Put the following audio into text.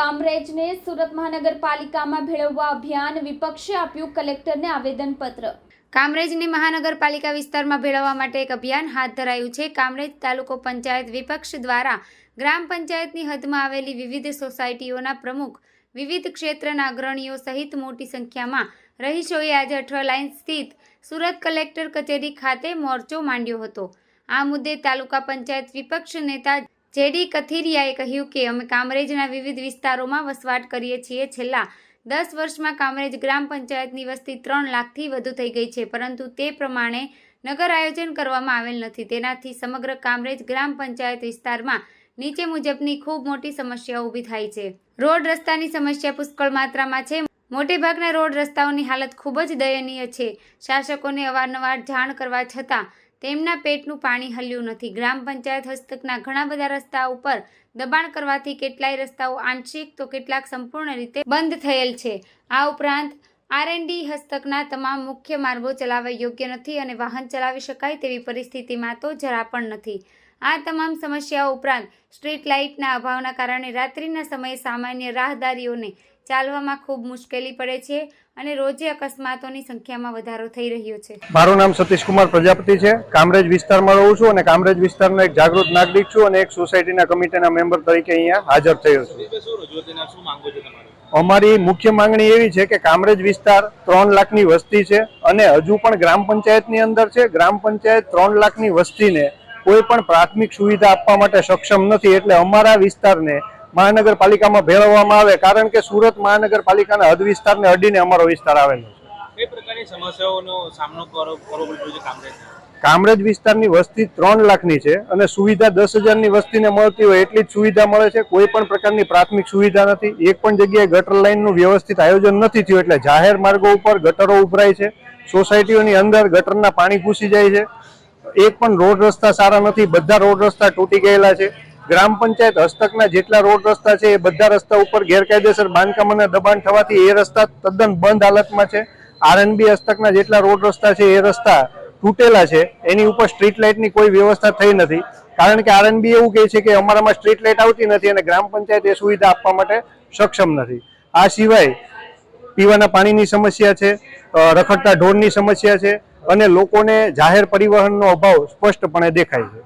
કામરેજને સુરત મહાનગરપાલિકામાં ભેળવવા અભિયાન વિપક્ષે આપ્યું કલેક્ટરને આવેદનપત્ર. કામરેજની મહાનગરપાલિકા વિસ્તારમાં ભેળવવા માટે એક અભિયાન હાથ ધરાયું છે. કામરેજ તાલુકો પંચાયત વિપક્ષ દ્વારા ગ્રામ પંચાયતની હદમાં આવેલી વિવિધ સોસાયટીઓના પ્રમુખ, વિવિધ ક્ષેત્રના અગ્રણીઓ સહિત મોટી સંખ્યામાં રહીશોએ આજે અઠવા લાઇન સ્થિત સુરત કલેક્ટર કચેરી ખાતે મોરચો માંડ્યો હતો. આ મુદ્દે તાલુકા પંચાયત વિપક્ષ નેતા જેડી કથિરિયાએ કહ્યું કે અમે કામરેજના વિવિધ વિસ્તારોમાં વસવાટ કરીએ છીએ. છેલ્લા દસ વર્ષમાં કામરેજ ગ્રામ પંચાયતની વસ્તી ત્રણ લાખથી વધુ થઈ ગઈ છે, પરંતુ તે પ્રમાણે નગર આયોજન કરવામાં આવેલ નથી. તેનાથી સમગ્ર કામરેજ ગ્રામ પંચાયત વિસ્તારમાં નીચે મુજબની ખૂબ મોટી સમસ્યા ઊભી થાય છે. રોડ રસ્તાની સમસ્યા પુષ્કળ માત્રામાં છે. મોટેભાગના રોડ રસ્તાઓની હાલત ખૂબ જ દયનીય છે. શાસકોને અવારનવાર જાણ કરવા છતાં તેમના પેટનું પાણી હલ્યું નથી. ગ્રામ પંચાયત હસ્તકના ઘણા બધા રસ્તા ઉપર દબાણ કરવાથી કેટલાય રસ્તાઓ આંશિક તો કેટલાક સંપૂર્ણ રીતે બંધ થયેલ છે. આ ઉપરાંત, આરએનડી હસ્તકના તમામ મુખ્ય માર્ગો ચલાવવા યોગ્ય નથી અને વાહન ચલાવી શકાય તેવી પરિસ્થિતિમાં તો જરા પણ નથી. આ તમામ સમસ્યાઓ ઉપરાંત સ્ટ્રીટ લાઇટના અભાવના કારણે રાત્રિના સમયે સામાન્ય રાહદારીઓને ચાલવામાં ખૂબ મુશ્કેલી પડે છે અને રોજે અકસ્માતોની સંખ્યામાં વધારો થઈ રહ્યો છે. મારું નામ સતીશ કુમાર પ્રજાપતિ છે. કામરેજ વિસ્તારમાં રહું છું અને કામરેજ વિસ્તારનો એક જાગૃત નાગરિક છું અને એક સોસાયટીના કમિટીના મેમ્બર તરીકે અહીંયા હાજર થયો છું. અમારી મુખ્ય માંગણી એવી છે કે કામરેજ વિસ્તાર ત્રણ લાખની વસ્તી છે અને હજુ પણ ગ્રામ પંચાયતની અંદર છે. ગ્રામ પંચાયત ત્રણ લાખની વસ્તીને કોઈ પણ પ્રાથમિક સુવિધા આપવા માટે સક્ષમ નથી એટલે અમારા વિસ્તારને મહાનગરપાલિકામાં ભેળવવામાં આવે કારણ કે સુરત મહાનગરપાલિકાના હદ વિસ્તારને અડીને અમારો વિસ્તાર આવેલો છે. કઈ પ્રકારની સમસ્યાઓનો સામનો કરવો કરવો પડ્યો છે કામરેજ? કામરેજ વિસ્તારની વસ્તી ત્રણ લાખની છે અને સુવિધા દસ હજારની વસ્તીને મળતી હોય એટલી જ સુવિધા મળે છે. કોઈ પણ પ્રકારની પ્રાથમિક સુવિધા નથી. એક પણ જગ્યાએ ગટર લાઇનનું વ્યવસ્થિત આયોજન નથી થયું એટલે જાહેર માર્ગો ઉપર ગટરો ઉભરાય છે. સોસાયટીઓની અંદર ગટરના પાણી ઘૂસી જાય છે. એક પણ રોડ રસ્તા સારા નથી. બધા રોડ રસ્તા તૂટી ગયેલા છે. ગ્રામ પંચાયત હસ્તકના જેટલા રોડ રસ્તા છે એ બધા રસ્તા ઉપર ગેરકાયદેસર બાંધકામ અને દબાણ થવાથી એ રસ્તા તદ્દન બંધ હાલતમાં છે. આરએનબી હસ્તકના જેટલા રોડ રસ્તા છે એ રસ્તા તૂટેલા છે. એની ઉપર સ્ટ્રીટ લાઇટની કોઈ વ્યવસ્થા થઈ નથી. કારણ કે આરએનબી એવું કહે છે કે અમારામાં સ્ટ્રીટ લાઇટ આવતી નથી અને ગ્રામ પંચાયત એ સુવિધા આપવા માટે સક્ષમ નથી. આ સિવાય પીવાના પાણીની સમસ્યા છે રખડતા ઢોરની સમસ્યા છે અને લોકોને જાહેર પરિવહનનો અભાવ સ્પષ્ટપણે દેખાય છે.